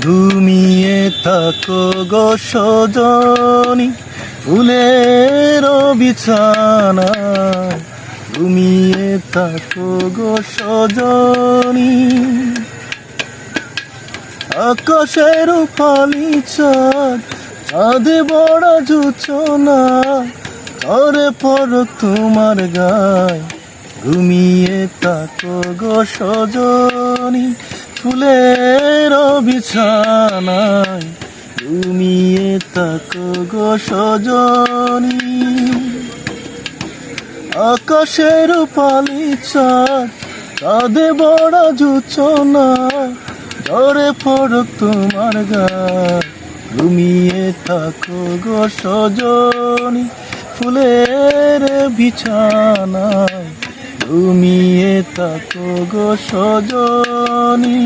ঘুমিয়ে থাকো গো সজনী, ফুলের বিছানা। ঘুমিয়ে থাকো গো সজনী। আকাশের পালি চাঁদ চাঁদে বড় জুচনা করে পর তোমার গায়। ঘুমিয়ে থাকো গো সজনী ফুলের বিছানায় ঘুমিয়ে থাকো গো সজনী। আকাশের পালি চাঁদ বড় জুচনা ঝরে পড় তোমার গা ঘুমিয়ে থাকো গো সজনী, ফুলের বিছানায় ঘুমিয়ে থাকো গো সজনী।